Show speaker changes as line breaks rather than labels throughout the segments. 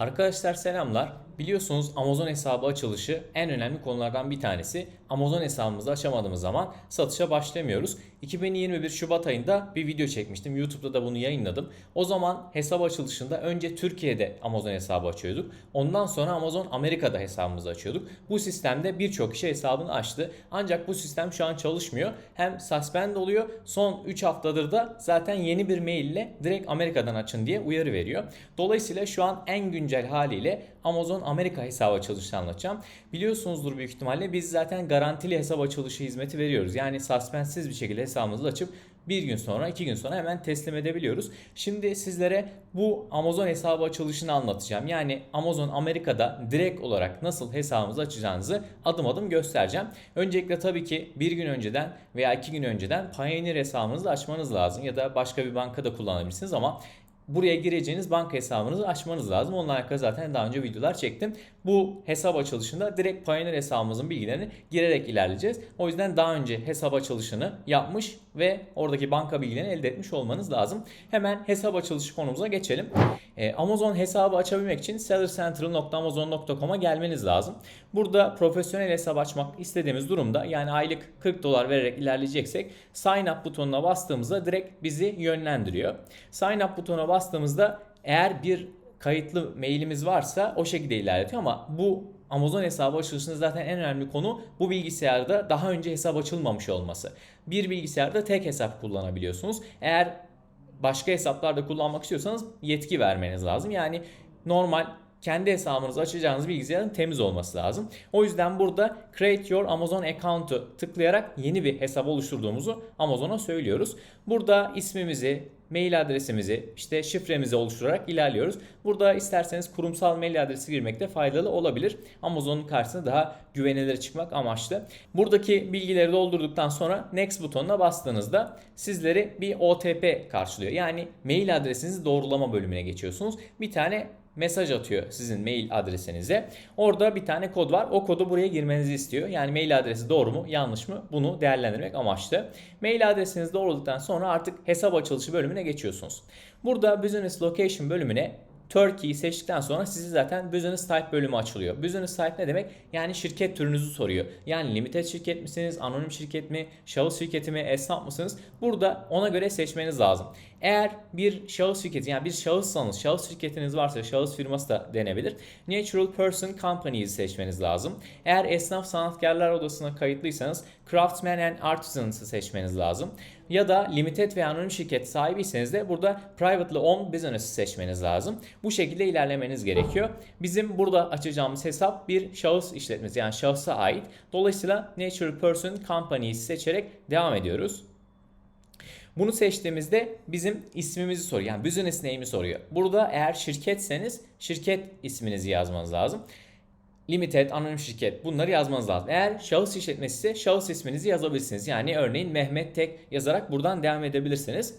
Arkadaşlar selamlar. Biliyorsunuz Amazon hesabı açılışı en önemli konulardan bir tanesi. Amazon hesabımızı açamadığımız zaman satışa başlamıyoruz. 2021 Şubat ayında bir video çekmiştim. YouTube'da da bunu yayınladım. O zaman hesap açılışında önce Türkiye'de Amazon hesabı açıyorduk. Ondan sonra Amazon Amerika'da hesabımızı açıyorduk. Bu sistemde birçok kişi hesabını açtı. Ancak bu sistem şu an çalışmıyor. Hem suspend oluyor. Son 3 haftadır da zaten yeni bir mail ile direkt Amerika'dan açın diye uyarı veriyor. Dolayısıyla şu an en güncel haliyle Amazon Amerika hesabı açılışını anlatacağım. Biliyorsunuzdur büyük ihtimalle biz zaten garantili hesap açılışı hizmeti veriyoruz. Yani suspensiz bir şekilde hesabımızı açıp bir gün sonra, iki gün sonra hemen teslim edebiliyoruz. Şimdi sizlere bu Amazon hesabı açılışını anlatacağım. Yani Amazon Amerika'da direkt olarak nasıl hesabınızı açacağınızı adım adım göstereceğim. Öncelikle tabii ki bir gün önceden veya iki gün önceden Pioneer hesabınızı açmanız lazım. Ya da başka bir bankada kullanabilirsiniz ama buraya gireceğiniz banka hesabınızı açmanız lazım. Onunla alakalı zaten daha önce videolar çektim. Bu hesap açılışında direkt Pioneer hesabımızın bilgilerini girerek ilerleyeceğiz. O yüzden daha önce hesap açılışını yapmış ve oradaki banka bilgilerini elde etmiş olmanız lazım. Hemen hesap açılışı konumuza geçelim. Ee, Amazon hesabı açabilmek için sellercentral.amazon.com'a gelmeniz lazım. Burada profesyonel hesap açmak istediğimiz durumda yani aylık 40 dolar vererek ilerleyeceksek sign up butonuna bastığımızda direkt bizi yönlendiriyor. Sign up butonuna bastığımızda eğer bir kayıtlı mailimiz varsa o şekilde ilerletiyor ama bu Amazon hesabı açılışında zaten en önemli konu bu bilgisayarda daha önce hesap açılmamış olması. Bir bilgisayarda tek hesap kullanabiliyorsunuz. Eğer başka hesaplarda kullanmak istiyorsanız yetki vermeniz lazım. Yani normal kendi hesabınızı açacağınız bilgisayarın temiz olması lazım. O yüzden burada Create Your Amazon Account'u tıklayarak yeni bir hesap oluşturduğumuzu Amazon'a söylüyoruz. Burada ismimizi, mail adresimizi, işte şifremizi oluşturarak ilerliyoruz. Burada isterseniz kurumsal mail adresi girmek de faydalı olabilir. Amazon'un karşısına daha güvenilir çıkmak amaçlı. Buradaki bilgileri doldurduktan sonra Next butonuna bastığınızda sizleri bir OTP karşılıyor. Yani mail adresinizi doğrulama bölümüne geçiyorsunuz. Bir tane mesaj atıyor sizin mail adresinize. Orada bir tane kod var. O kodu buraya girmenizi istiyor. Yani mail adresi doğru mu yanlış mı bunu değerlendirmek amaçlı. Mail adresinizi doğruladıktan sonra artık hesap açılışı bölümüne geçiyorsunuz. Burada Business Location bölümüne Turkey'yi seçtikten sonra sizi zaten Business Type bölümü açılıyor. Business Type ne demek? Yani şirket türünüzü soruyor. Yani limited şirket misiniz, anonim şirket mi, şahıs şirketi mi, esnaf mısınız? Burada ona göre seçmeniz lazım. Eğer bir şahıs şirketi yani bir şahıssanız, şahıs şirketiniz varsa şahıs firması da denebilir. Natural Person Company'yi seçmeniz lazım. Eğer esnaf sanatkarlar odasına kayıtlıysanız Craftsman and Artisans'ı seçmeniz lazım. Ya da limited veya anonim şirket sahibiyseniz de burada privately owned business'ı seçmeniz lazım. Bu şekilde ilerlemeniz gerekiyor. Bizim burada açacağımız hesap bir şahıs işletmesi yani şahsa ait. Dolayısıyla Natural Person Company'yi seçerek devam ediyoruz. Bunu seçtiğimizde bizim ismimizi soruyor. Yani business name'i soruyor. Burada eğer şirketseniz şirket isminizi yazmanız lazım. Limited, anonim şirket bunları yazmanız lazım. Eğer şahıs işletmesi ise şahıs isminizi yazabilirsiniz. Yani örneğin Mehmet Tek yazarak buradan devam edebilirsiniz.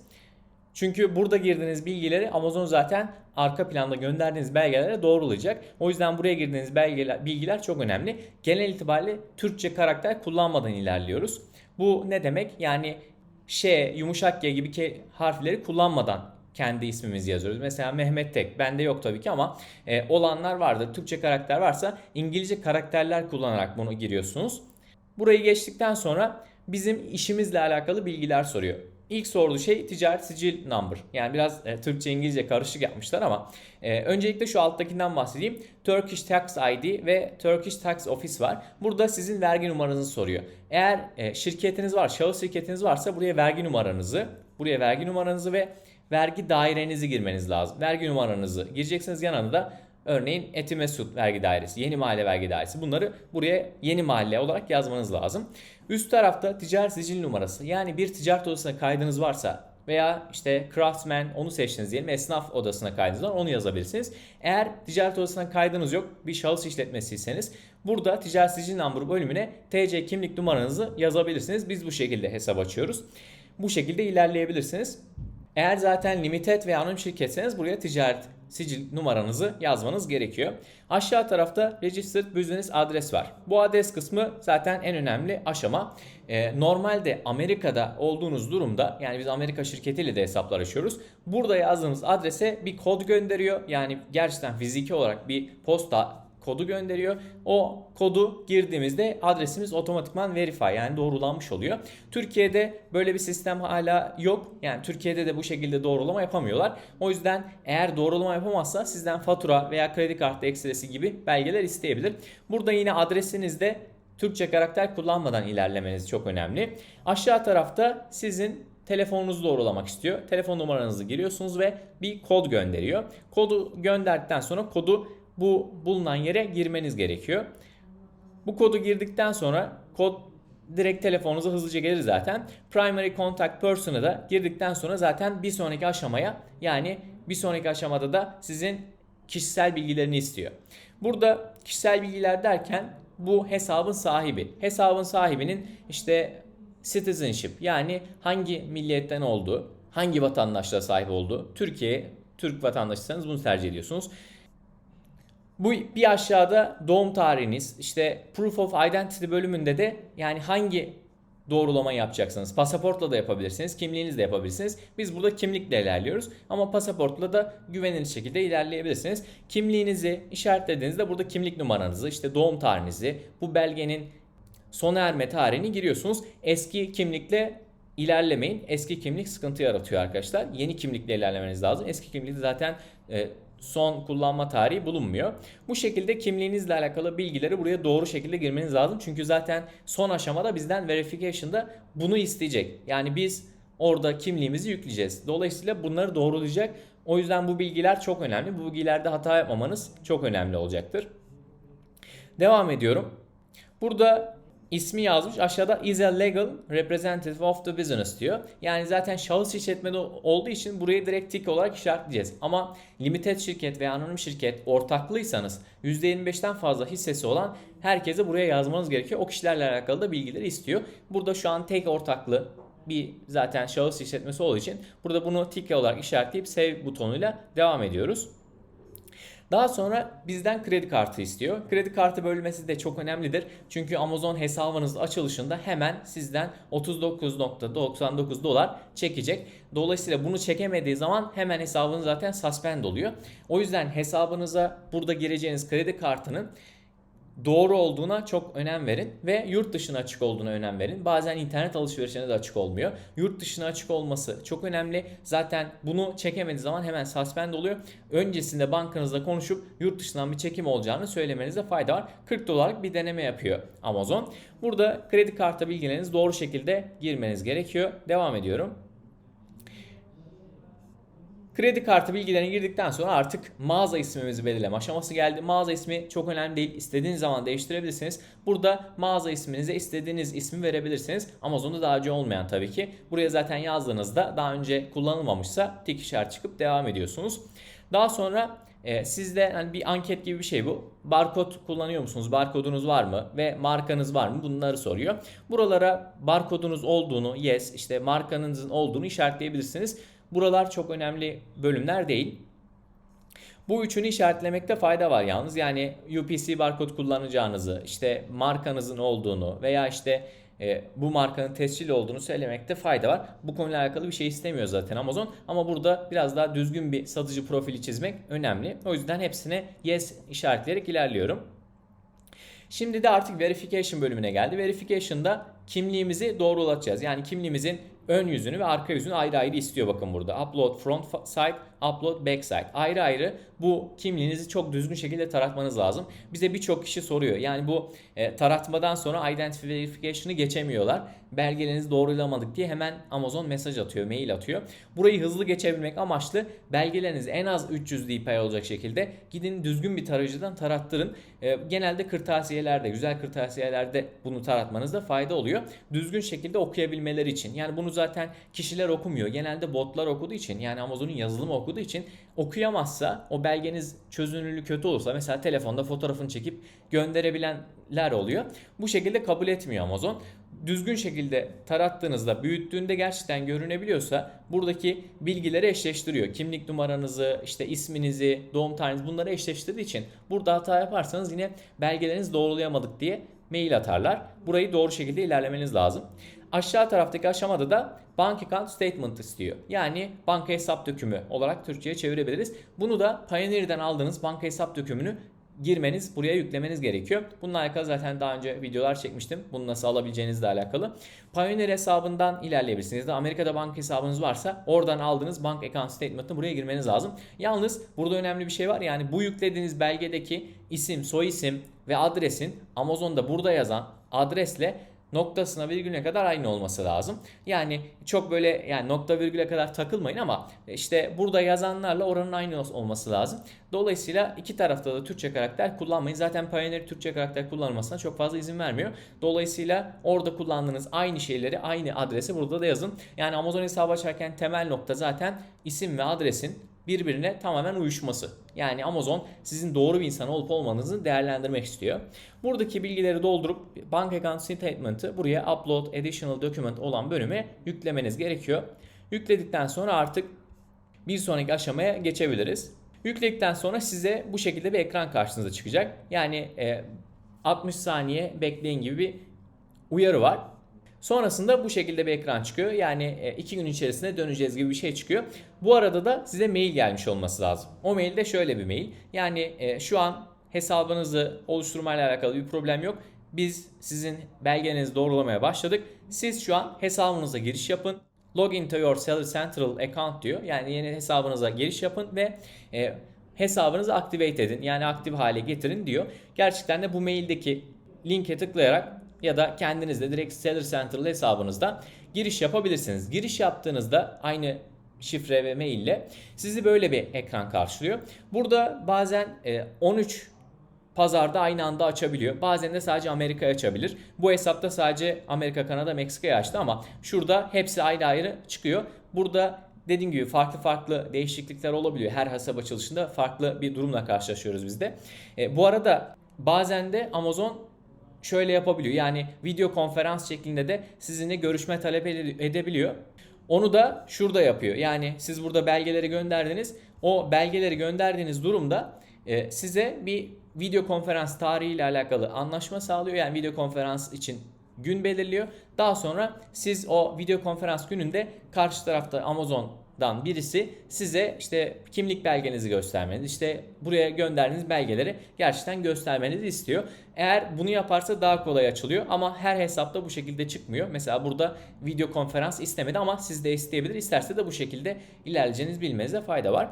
Çünkü burada girdiğiniz bilgileri Amazon zaten arka planda gönderdiğiniz belgelere doğrulayacak. O yüzden buraya girdiğiniz belgeler, bilgiler çok önemli. Genel itibariyle Türkçe karakter kullanmadan ilerliyoruz. Bu ne demek? Yani Ş, yumuşak G gibi ke- harfleri kullanmadan kendi ismimizi yazıyoruz. Mesela Mehmet Tek. Bende yok tabii ki ama e, olanlar vardır. Türkçe karakter varsa İngilizce karakterler kullanarak bunu giriyorsunuz. Burayı geçtikten sonra bizim işimizle alakalı bilgiler soruyor. İlk sorduğu şey ticaret sicil number. Yani biraz e, Türkçe İngilizce karışık yapmışlar ama e, öncelikle şu alttakinden bahsedeyim. Turkish Tax ID ve Turkish Tax Office var. Burada sizin vergi numaranızı soruyor. Eğer e, şirketiniz var, şahıs şirketiniz varsa buraya vergi numaranızı, buraya vergi numaranızı ve vergi dairenizi girmeniz lazım. Vergi numaranızı gireceksiniz yanına da Örneğin Etimesut vergi dairesi, yeni mahalle vergi dairesi. Bunları buraya yeni mahalle olarak yazmanız lazım. Üst tarafta ticaret sicil numarası. Yani bir ticaret odasına kaydınız varsa veya işte craftsman onu seçtiniz diyelim esnaf odasına kaydınız var onu yazabilirsiniz. Eğer ticaret odasına kaydınız yok bir şahıs işletmesiyseniz burada ticaret sicil number bölümüne TC kimlik numaranızı yazabilirsiniz. Biz bu şekilde hesap açıyoruz. Bu şekilde ilerleyebilirsiniz. Eğer zaten limited veya anonim şirketseniz buraya ticaret sicil numaranızı yazmanız gerekiyor. Aşağı tarafta Registered Business adres var. Bu adres kısmı zaten en önemli aşama. Ee, normalde Amerika'da olduğunuz durumda yani biz Amerika şirketiyle de hesaplar açıyoruz. Burada yazdığımız adrese bir kod gönderiyor. Yani gerçekten fiziki olarak bir posta kodu gönderiyor. O kodu girdiğimizde adresimiz otomatikman verify yani doğrulanmış oluyor. Türkiye'de böyle bir sistem hala yok. Yani Türkiye'de de bu şekilde doğrulama yapamıyorlar. O yüzden eğer doğrulama yapamazsa sizden fatura veya kredi kartı ekstresi gibi belgeler isteyebilir. Burada yine adresinizde Türkçe karakter kullanmadan ilerlemeniz çok önemli. Aşağı tarafta sizin telefonunuzu doğrulamak istiyor. Telefon numaranızı giriyorsunuz ve bir kod gönderiyor. Kodu gönderdikten sonra kodu bu bulunan yere girmeniz gerekiyor. Bu kodu girdikten sonra kod direkt telefonunuza hızlıca gelir zaten. Primary Contact Person'ı da girdikten sonra zaten bir sonraki aşamaya yani bir sonraki aşamada da sizin kişisel bilgilerini istiyor. Burada kişisel bilgiler derken bu hesabın sahibi. Hesabın sahibinin işte citizenship yani hangi milliyetten olduğu, hangi vatandaşlığa sahip olduğu. Türkiye, Türk vatandaşıysanız bunu tercih ediyorsunuz. Bu bir aşağıda doğum tarihiniz, işte proof of identity bölümünde de yani hangi doğrulama yapacaksınız. Pasaportla da yapabilirsiniz, kimliğinizle yapabilirsiniz. Biz burada kimlikle ilerliyoruz ama pasaportla da güvenilir şekilde ilerleyebilirsiniz. Kimliğinizi işaretlediğinizde burada kimlik numaranızı, işte doğum tarihinizi, bu belgenin sona erme tarihini giriyorsunuz. Eski kimlikle ilerlemeyin. Eski kimlik sıkıntı yaratıyor arkadaşlar. Yeni kimlikle ilerlemeniz lazım. Eski kimlikte zaten e, son kullanma tarihi bulunmuyor. Bu şekilde kimliğinizle alakalı bilgileri buraya doğru şekilde girmeniz lazım. Çünkü zaten son aşamada bizden verification'da bunu isteyecek. Yani biz orada kimliğimizi yükleyeceğiz. Dolayısıyla bunları doğrulayacak. O yüzden bu bilgiler çok önemli. Bu bilgilerde hata yapmamanız çok önemli olacaktır. Devam ediyorum. Burada ismi yazmış. Aşağıda is a legal representative of the business diyor. Yani zaten şahıs işletmede olduğu için burayı direkt tik olarak işaretleyeceğiz. Ama limited şirket veya anonim şirket ortaklıysanız %25'ten fazla hissesi olan herkese buraya yazmanız gerekiyor. O kişilerle alakalı da bilgileri istiyor. Burada şu an tek ortaklı bir zaten şahıs işletmesi olduğu için burada bunu tik olarak işaretleyip save butonuyla devam ediyoruz. Daha sonra bizden kredi kartı istiyor. Kredi kartı bölmesi de çok önemlidir. Çünkü Amazon hesabınız açılışında hemen sizden 39.99 dolar çekecek. Dolayısıyla bunu çekemediği zaman hemen hesabınız zaten suspend oluyor. O yüzden hesabınıza burada gireceğiniz kredi kartının doğru olduğuna çok önem verin ve yurt dışına açık olduğuna önem verin. Bazen internet alışverişine de açık olmuyor. Yurt dışına açık olması çok önemli. Zaten bunu çekemediği zaman hemen suspend oluyor. Öncesinde bankanızla konuşup yurt dışından bir çekim olacağını söylemenizde fayda var. 40 dolarlık bir deneme yapıyor Amazon. Burada kredi kartı bilgilerinizi doğru şekilde girmeniz gerekiyor. Devam ediyorum. Kredi kartı bilgilerini girdikten sonra artık mağaza ismimizi belirleme aşaması geldi. Mağaza ismi çok önemli değil. İstediğiniz zaman değiştirebilirsiniz. Burada mağaza isminize istediğiniz ismi verebilirsiniz. Amazon'da daha önce olmayan tabii ki. Buraya zaten yazdığınızda daha önce kullanılmamışsa tik işaret çıkıp devam ediyorsunuz. Daha sonra e, sizde hani bir anket gibi bir şey bu. Barkod kullanıyor musunuz? Barkodunuz var mı? Ve markanız var mı? Bunları soruyor. Buralara barkodunuz olduğunu, yes, işte markanızın olduğunu işaretleyebilirsiniz. Buralar çok önemli bölümler değil. Bu üçünü işaretlemekte fayda var yalnız. Yani UPC barkod kullanacağınızı, işte markanızın olduğunu veya işte e, bu markanın tescil olduğunu söylemekte fayda var. Bu konuyla alakalı bir şey istemiyor zaten Amazon. Ama burada biraz daha düzgün bir satıcı profili çizmek önemli. O yüzden hepsine yes işaretleyerek ilerliyorum. Şimdi de artık verification bölümüne geldi. Verification'da kimliğimizi doğrulatacağız. Yani kimliğimizin ön yüzünü ve arka yüzünü ayrı ayrı istiyor bakın burada. Upload front side, upload back side. Ayrı ayrı bu kimliğinizi çok düzgün şekilde taratmanız lazım. Bize birçok kişi soruyor. Yani bu e, taratmadan sonra identity verification'ı geçemiyorlar. Belgelerinizi doğrulamadık diye hemen Amazon mesaj atıyor, mail atıyor. Burayı hızlı geçebilmek amaçlı belgeleriniz en az 300 dpi olacak şekilde gidin düzgün bir tarayıcıdan tarattırın. E, genelde kırtasiyelerde, güzel kırtasiyelerde bunu taratmanızda fayda oluyor. Düzgün şekilde okuyabilmeleri için. Yani bunu zaten kişiler okumuyor. Genelde botlar okuduğu için yani Amazon'un yazılımı okuduğu okuduğu için okuyamazsa o belgeniz çözünürlüğü kötü olursa mesela telefonda fotoğrafını çekip gönderebilenler oluyor. Bu şekilde kabul etmiyor Amazon. Düzgün şekilde tarattığınızda büyüttüğünde gerçekten görünebiliyorsa buradaki bilgileri eşleştiriyor. Kimlik numaranızı, işte isminizi, doğum tarihinizi bunları eşleştirdiği için burada hata yaparsanız yine belgelerinizi doğrulayamadık diye mail atarlar. Burayı doğru şekilde ilerlemeniz lazım. Aşağı taraftaki aşamada da bank account statement istiyor. Yani banka hesap dökümü olarak Türkçe'ye çevirebiliriz. Bunu da Pioneer'den aldığınız banka hesap dökümünü girmeniz, buraya yüklemeniz gerekiyor. Bununla alakalı zaten daha önce videolar çekmiştim. Bunu nasıl alabileceğinizle alakalı. Pioneer hesabından ilerleyebilirsiniz. De Amerika'da banka hesabınız varsa oradan aldığınız bank account statement'ını buraya girmeniz lazım. Yalnız burada önemli bir şey var. Yani bu yüklediğiniz belgedeki isim, soy isim ve adresin Amazon'da burada yazan adresle noktasına virgülüne kadar aynı olması lazım. Yani çok böyle yani nokta virgüle kadar takılmayın ama işte burada yazanlarla oranın aynı olması lazım. Dolayısıyla iki tarafta da Türkçe karakter kullanmayın. Zaten Pioneer Türkçe karakter kullanılmasına çok fazla izin vermiyor. Dolayısıyla orada kullandığınız aynı şeyleri aynı adresi burada da yazın. Yani Amazon hesabı açarken temel nokta zaten isim ve adresin birbirine tamamen uyuşması. Yani Amazon sizin doğru bir insan olup olmanızı değerlendirmek istiyor. Buradaki bilgileri doldurup bank account statement'ı buraya upload additional document olan bölüme yüklemeniz gerekiyor. Yükledikten sonra artık bir sonraki aşamaya geçebiliriz. Yükledikten sonra size bu şekilde bir ekran karşınıza çıkacak. Yani e, 60 saniye bekleyin gibi bir uyarı var. Sonrasında bu şekilde bir ekran çıkıyor. Yani 2 gün içerisinde döneceğiz gibi bir şey çıkıyor. Bu arada da size mail gelmiş olması lazım. O mail de şöyle bir mail. Yani e, şu an hesabınızı oluşturmayla alakalı bir problem yok. Biz sizin belgenizi doğrulamaya başladık. Siz şu an hesabınıza giriş yapın. Login to your Seller Central account diyor. Yani yeni hesabınıza giriş yapın ve e, hesabınızı activate edin. Yani aktif hale getirin diyor. Gerçekten de bu maildeki linke tıklayarak ya da kendiniz de direkt Seller Central hesabınızda giriş yapabilirsiniz. Giriş yaptığınızda aynı şifre ve mail ile sizi böyle bir ekran karşılıyor. Burada bazen 13 e, pazarda aynı anda açabiliyor. Bazen de sadece Amerika'ya açabilir. Bu hesapta sadece Amerika, Kanada, Meksika'ya açtı ama şurada hepsi ayrı ayrı çıkıyor. Burada dediğim gibi farklı farklı değişiklikler olabiliyor. Her hesap açılışında farklı bir durumla karşılaşıyoruz biz de. E, bu arada bazen de Amazon şöyle yapabiliyor. Yani video konferans şeklinde de sizinle görüşme talep edebiliyor. Onu da şurada yapıyor. Yani siz burada belgeleri gönderdiniz. O belgeleri gönderdiğiniz durumda e, size bir video konferans tarihi ile alakalı anlaşma sağlıyor. Yani video konferans için gün belirliyor. Daha sonra siz o video konferans gününde karşı tarafta Amazon dan birisi size işte kimlik belgenizi göstermeniz, işte buraya gönderdiğiniz belgeleri gerçekten göstermenizi istiyor. Eğer bunu yaparsa daha kolay açılıyor ama her hesapta bu şekilde çıkmıyor. Mesela burada video konferans istemedi ama siz de isteyebilir. İsterse de bu şekilde ilerleyeceğiniz bilmenizde fayda var.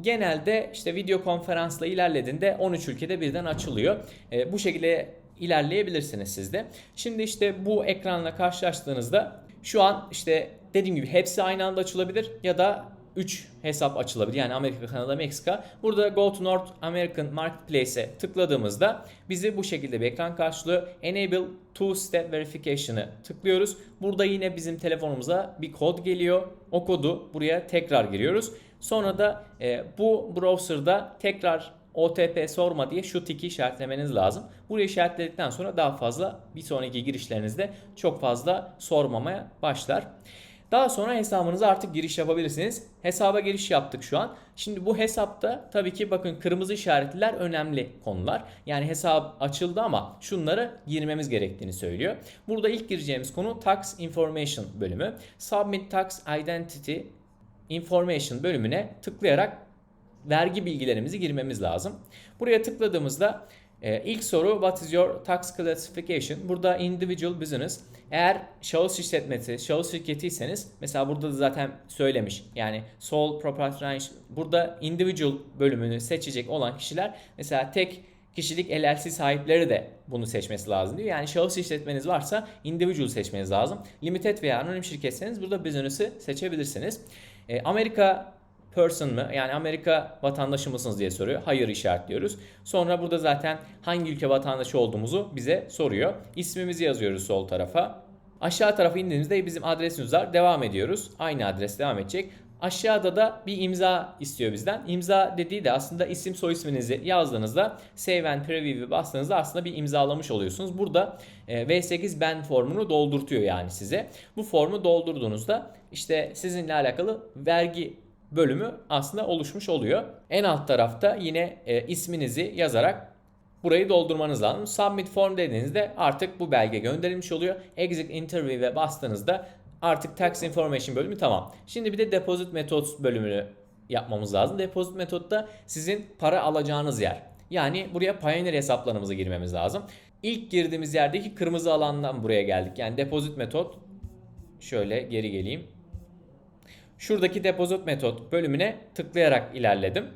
Genelde işte video konferansla ilerlediğinde 13 ülkede birden açılıyor. E, bu şekilde ilerleyebilirsiniz siz de. Şimdi işte bu ekranla karşılaştığınızda şu an işte dediğim gibi hepsi aynı anda açılabilir ya da 3 hesap açılabilir. Yani Amerika, Kanada, Meksika. Burada Go to North American Marketplace'e tıkladığımızda bizi bu şekilde bir ekran karşılıyor. Enable Two Step Verification'ı tıklıyoruz. Burada yine bizim telefonumuza bir kod geliyor. O kodu buraya tekrar giriyoruz. Sonra da e, bu browser'da tekrar OTP sorma diye şu tiki işaretlemeniz lazım. Burayı işaretledikten sonra daha fazla bir sonraki girişlerinizde çok fazla sormamaya başlar. Daha sonra hesabınıza artık giriş yapabilirsiniz. Hesaba giriş yaptık şu an. Şimdi bu hesapta tabii ki bakın kırmızı işaretliler önemli konular. Yani hesap açıldı ama şunları girmemiz gerektiğini söylüyor. Burada ilk gireceğimiz konu Tax Information bölümü. Submit Tax Identity Information bölümüne tıklayarak vergi bilgilerimizi girmemiz lazım. Buraya tıkladığımızda e, ilk soru what is your tax classification? Burada individual business. Eğer şahıs işletmesi, şahıs şirketiyseniz mesela burada da zaten söylemiş. Yani sole proprietorship burada individual bölümünü seçecek olan kişiler mesela tek kişilik LLC sahipleri de bunu seçmesi lazım diyor. Yani şahıs işletmeniz varsa individual seçmeniz lazım. Limited veya anonim şirketseniz burada business'ı seçebilirsiniz. E, Amerika person mı yani Amerika vatandaşı mısınız diye soruyor. Hayır işaretliyoruz. Sonra burada zaten hangi ülke vatandaşı olduğumuzu bize soruyor. İsmimizi yazıyoruz sol tarafa. Aşağı tarafa indiğimizde bizim adresimiz var. Devam ediyoruz. Aynı adres devam edecek. Aşağıda da bir imza istiyor bizden. İmza dediği de aslında isim soy isminizi yazdığınızda Save and Preview'e bastığınızda aslında bir imzalamış oluyorsunuz. Burada e, V8 ben formunu doldurtuyor yani size. Bu formu doldurduğunuzda işte sizinle alakalı vergi bölümü aslında oluşmuş oluyor. En alt tarafta yine e, isminizi yazarak burayı doldurmanız lazım. Submit form dediğinizde artık bu belge gönderilmiş oluyor. Exit interview'e bastığınızda artık tax information bölümü tamam. Şimdi bir de deposit method bölümünü yapmamız lazım. Deposit metodda sizin para alacağınız yer. Yani buraya Pioneer hesaplarımıza girmemiz lazım. İlk girdiğimiz yerdeki kırmızı alandan buraya geldik. Yani deposit metot şöyle geri geleyim. Şuradaki deposit metot bölümüne tıklayarak ilerledim.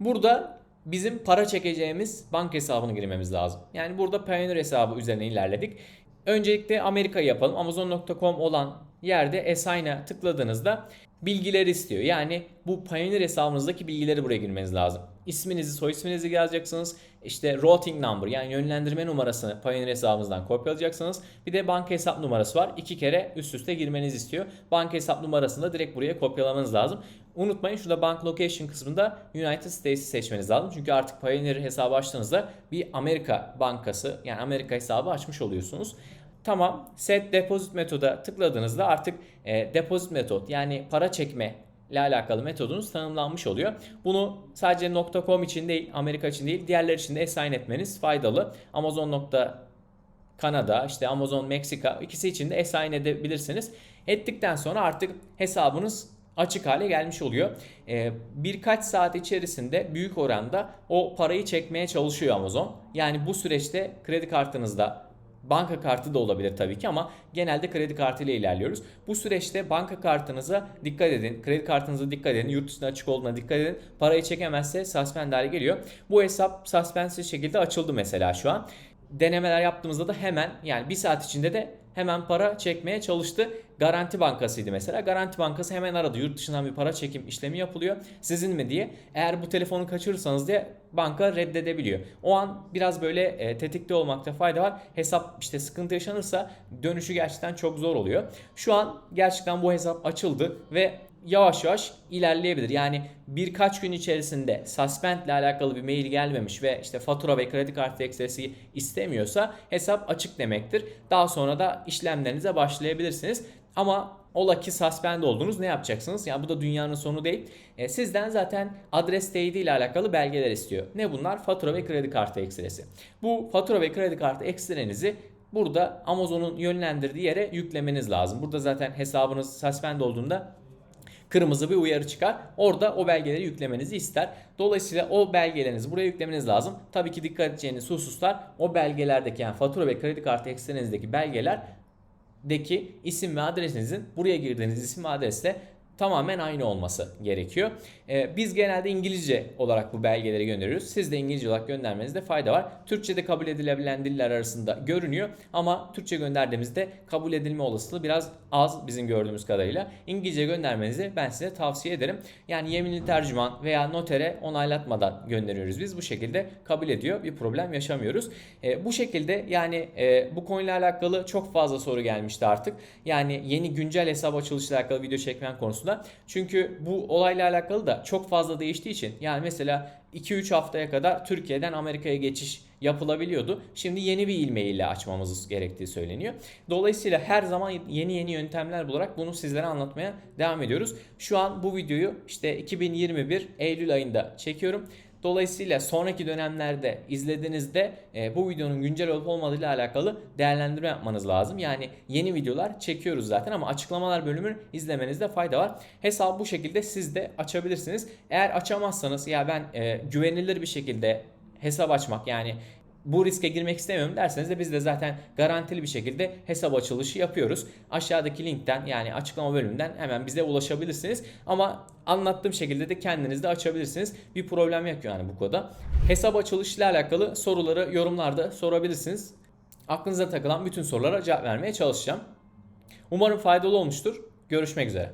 Burada bizim para çekeceğimiz banka hesabını girmemiz lazım. Yani burada Pioneer hesabı üzerine ilerledik. Öncelikle Amerika'yı yapalım. Amazon.com olan yerde Assign'a tıkladığınızda bilgiler istiyor. Yani bu Pioneer hesabınızdaki bilgileri buraya girmeniz lazım. İsminizi, soy isminizi yazacaksınız. İşte routing number yani yönlendirme numarasını Pioneer hesabınızdan kopyalayacaksınız. Bir de banka hesap numarası var. İki kere üst üste girmenizi istiyor. Banka hesap numarasını da direkt buraya kopyalamanız lazım. Unutmayın şurada bank location kısmında United States'i seçmeniz lazım. Çünkü artık Pioneer hesabı açtığınızda bir Amerika bankası yani Amerika hesabı açmış oluyorsunuz. Tamam set deposit metoda tıkladığınızda artık e, deposit metot yani para çekme ile alakalı metodunuz tanımlanmış oluyor. Bunu sadece .com için değil, Amerika için değil, diğerler için de assign etmeniz faydalı. Amazon Kanada, işte Amazon Meksika ikisi için de assign edebilirsiniz. Ettikten sonra artık hesabınız açık hale gelmiş oluyor. Ee, birkaç saat içerisinde büyük oranda o parayı çekmeye çalışıyor Amazon. Yani bu süreçte kredi kartınızda Banka kartı da olabilir tabii ki ama genelde kredi kartı ile ilerliyoruz. Bu süreçte banka kartınıza dikkat edin. Kredi kartınıza dikkat edin. Yurt dışında açık olduğuna dikkat edin. Parayı çekemezse suspend hale geliyor. Bu hesap suspensiz şekilde açıldı mesela şu an. Denemeler yaptığımızda da hemen yani bir saat içinde de hemen para çekmeye çalıştı. Garanti Bankası'ydı mesela. Garanti Bankası hemen aradı. Yurt dışından bir para çekim işlemi yapılıyor. Sizin mi diye. Eğer bu telefonu kaçırırsanız diye banka reddedebiliyor. O an biraz böyle e, tetikte olmakta fayda var. Hesap işte sıkıntı yaşanırsa dönüşü gerçekten çok zor oluyor. Şu an gerçekten bu hesap açıldı ve yavaş yavaş ilerleyebilir. Yani birkaç gün içerisinde suspend ile alakalı bir mail gelmemiş ve işte fatura ve kredi kartı ekstresi istemiyorsa hesap açık demektir. Daha sonra da işlemlerinize başlayabilirsiniz. Ama ola ki suspend oldunuz ne yapacaksınız? Yani bu da dünyanın sonu değil. E, sizden zaten adres teyidi ile alakalı belgeler istiyor. Ne bunlar? Fatura ve kredi kartı ekstresi. Bu fatura ve kredi kartı ekstrenizi burada Amazon'un yönlendirdiği yere yüklemeniz lazım. Burada zaten hesabınız suspend olduğunda kırmızı bir uyarı çıkar. Orada o belgeleri yüklemenizi ister. Dolayısıyla o belgelerinizi buraya yüklemeniz lazım. Tabii ki dikkat edeceğiniz hususlar o belgelerdeki yani fatura ve kredi kartı ekstreninizdeki belgeler deki isim ve adresinizin buraya girdiğiniz isim ve adresle tamamen aynı olması gerekiyor. Ee, biz genelde İngilizce olarak bu belgeleri gönderiyoruz. Siz de İngilizce olarak göndermenizde fayda var. Türkçe'de kabul edilebilen diller arasında görünüyor ama Türkçe gönderdiğimizde kabul edilme olasılığı biraz az bizim gördüğümüz kadarıyla. İngilizce göndermenizi ben size tavsiye ederim. Yani yeminli tercüman veya notere onaylatmadan gönderiyoruz biz. Bu şekilde kabul ediyor. Bir problem yaşamıyoruz. E, bu şekilde yani e, bu konuyla alakalı çok fazla soru gelmişti artık. Yani yeni güncel hesap açılışıyla alakalı video çekmen konusunda. Çünkü bu olayla alakalı da çok fazla değiştiği için yani mesela 2-3 haftaya kadar Türkiye'den Amerika'ya geçiş yapılabiliyordu. Şimdi yeni bir ilmeği ile açmamız gerektiği söyleniyor. Dolayısıyla her zaman yeni yeni yöntemler bularak bunu sizlere anlatmaya devam ediyoruz. Şu an bu videoyu işte 2021 Eylül ayında çekiyorum. Dolayısıyla sonraki dönemlerde izlediğinizde e, bu videonun güncel olup olmadığıyla alakalı değerlendirme yapmanız lazım. Yani yeni videolar çekiyoruz zaten ama açıklamalar bölümünü izlemenizde fayda var. Hesabı bu şekilde siz de açabilirsiniz. Eğer açamazsanız ya ben e, güvenilir bir şekilde hesap açmak yani bu riske girmek istemiyorum derseniz de biz de zaten garantili bir şekilde hesap açılışı yapıyoruz. Aşağıdaki linkten yani açıklama bölümünden hemen bize ulaşabilirsiniz. Ama anlattığım şekilde de kendiniz de açabilirsiniz. Bir problem yok yani bu konuda. Hesap açılışı ile alakalı soruları yorumlarda sorabilirsiniz. Aklınıza takılan bütün sorulara cevap vermeye çalışacağım. Umarım faydalı olmuştur. Görüşmek üzere.